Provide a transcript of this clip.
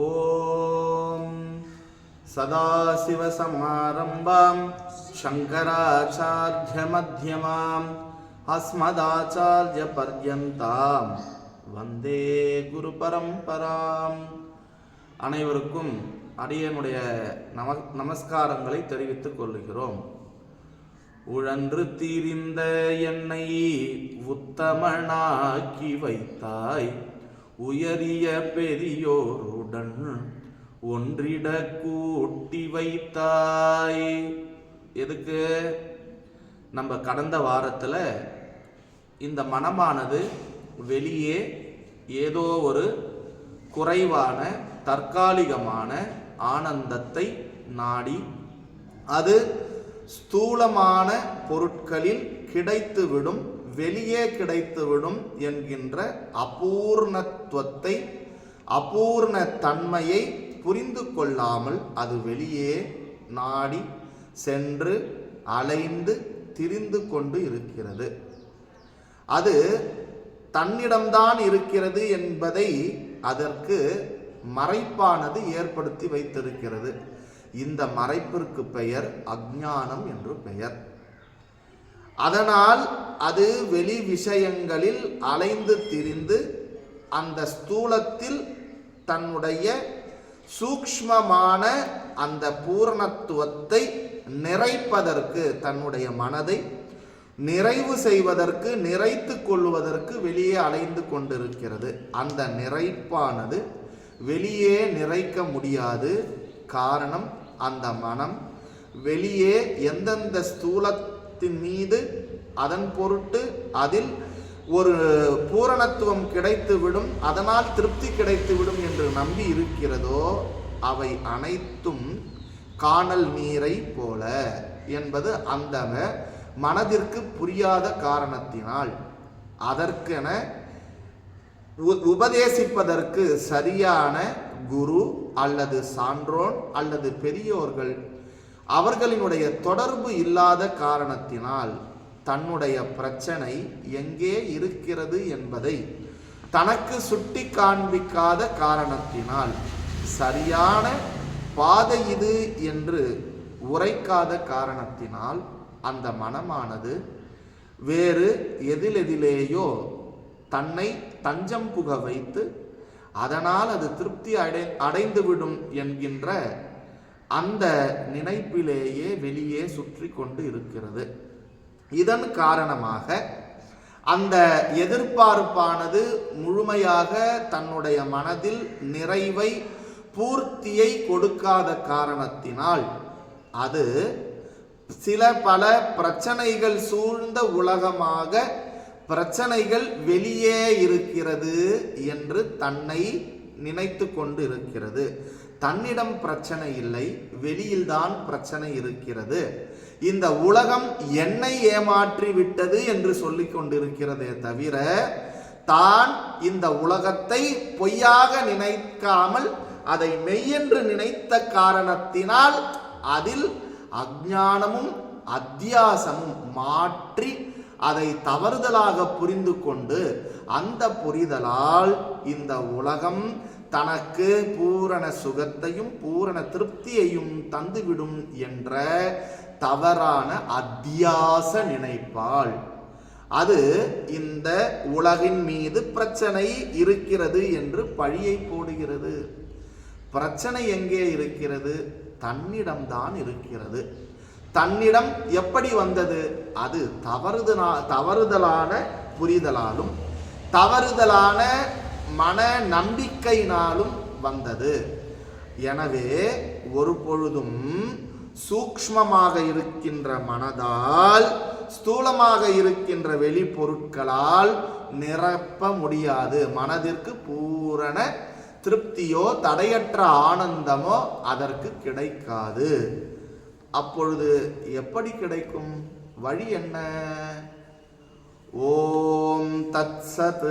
ॐ सदाशिवसमारम्भां शङ्कराचार्यमध्यमाम् अस्मदाचार्यपर्यन्तां வந்தே குரு பரம்பராம் அனைவருக்கும் அடியனுடைய நம நமஸ்காரங்களை தெரிவித்துக் கொள்கிறோம் உழன்று தீரிந்த என்னை உத்தமனாக்கி வைத்தாய் உயரிய பெரியோருடன் ஒன்றிட கூட்டி வைத்தாய். எதுக்கு? நம்ம கடந்த வாரத்தில் இந்த மனமானது வெளியே ஏதோ ஒரு குறைவான தற்காலிகமான ஆனந்தத்தை நாடி அது ஸ்தூலமான பொருட்களில் கிடைத்துவிடும் வெளியே கிடைத்துவிடும் என்கின்ற அபூர்ணத்துவத்தை அபூர்ண தன்மையை புரிந்து கொள்ளாமல் அது வெளியே நாடி சென்று அலைந்து திரிந்து கொண்டு இருக்கிறது. அது தன்னிடம்தான் இருக்கிறது என்பதை அதற்கு மறைப்பானது ஏற்படுத்தி வைத்திருக்கிறது. இந்த மறைப்பிற்கு பெயர் அஜானம் என்று பெயர். அதனால் அது வெளி விஷயங்களில் அலைந்து திரிந்து அந்த ஸ்தூலத்தில் தன்னுடைய சூக்ஷ்மமான அந்த பூரணத்துவத்தை நிறைப்பதற்கு தன்னுடைய மனதை நிறைவு செய்வதற்கு நிறைத்து கொள்வதற்கு வெளியே அலைந்து கொண்டிருக்கிறது. அந்த நிறைப்பானது வெளியே நிறைக்க முடியாது. காரணம் அந்த மனம். வெளியே எந்தெந்த ஸ்தூலத்தின் மீது அதன் பொருட்டு அதில் ஒரு பூரணத்துவம் கிடைத்துவிடும் அதனால் திருப்தி கிடைத்துவிடும் என்று நம்பி இருக்கிறதோ அவை அனைத்தும் காணல் நீரை போல என்பது அந்த மனதிற்கு புரியாத காரணத்தினால். அதற்கென உ- உபதேசிப்பதற்கு சரியான குரு அல்லது சான்றோன் அல்லது பெரியோர்கள் அவர்களினுடைய தொடர்பு இல்லாத காரணத்தினால் தன்னுடைய பிரச்சனை எங்கே இருக்கிறது என்பதை தனக்கு சுட்டி காண்பிக்காத காரணத்தினால் சரியான பாதை இது என்று உரைக்காத காரணத்தினால் அந்த மனமானது வேறு எதிலெதிலேயோ தன்னை தஞ்சம் புக வைத்து அதனால் அது திருப்தி அடை அடைந்துவிடும் என்கின்ற அந்த நினைப்பிலேயே வெளியே சுற்றி கொண்டு இருக்கிறது. இதன் காரணமாக அந்த எதிர்பார்ப்பானது முழுமையாக தன்னுடைய மனதில் நிறைவை பூர்த்தியை கொடுக்காத காரணத்தினால் அது சில பல பிரச்சனைகள் சூழ்ந்த உலகமாக பிரச்சனைகள் வெளியே இருக்கிறது என்று தன்னை நினைத்து கொண்டு இருக்கிறது தன்னிடம் பிரச்சனை இல்லை வெளியில்தான் பிரச்சனை இருக்கிறது. இந்த உலகம் என்னை ஏமாற்றி விட்டது என்று சொல்லிக் கொண்டிருக்கிறதே தவிர தான் இந்த உலகத்தை பொய்யாக நினைக்காமல் அதை மெய்யென்று நினைத்த காரணத்தினால் அதில் அஜானமும் அத்தியாசமும் மாற்றி அதை தவறுதலாக புரிந்து கொண்டு அந்த புரிதலால் இந்த உலகம் தனக்கு பூரண சுகத்தையும் பூரண திருப்தியையும் தந்துவிடும் என்ற தவறான அத்தியாச நினைப்பாள். அது இந்த உலகின் மீது பிரச்சனை இருக்கிறது என்று பழியை போடுகிறது. பிரச்சனை எங்கே இருக்கிறது? தன்னிடம்தான் இருக்கிறது. தன்னிடம் எப்படி வந்தது? அது தவறுதலா தவறுதலான புரிதலாலும் தவறுதலான மன நம்பிக்கையினாலும் வந்தது. எனவே ஒரு பொழுதும் சூக்ஷ்மமாக இருக்கின்ற மனதால் ஸ்தூலமாக இருக்கின்ற வெளிப்பொருட்களால் நிரப்ப முடியாது. மனதிற்கு பூரண திருப்தியோ தடையற்ற ஆனந்தமோ அதற்கு கிடைக்காது. அப்பொழுது எப்படி கிடைக்கும்? வழி என்ன? ஓம் தத் சத்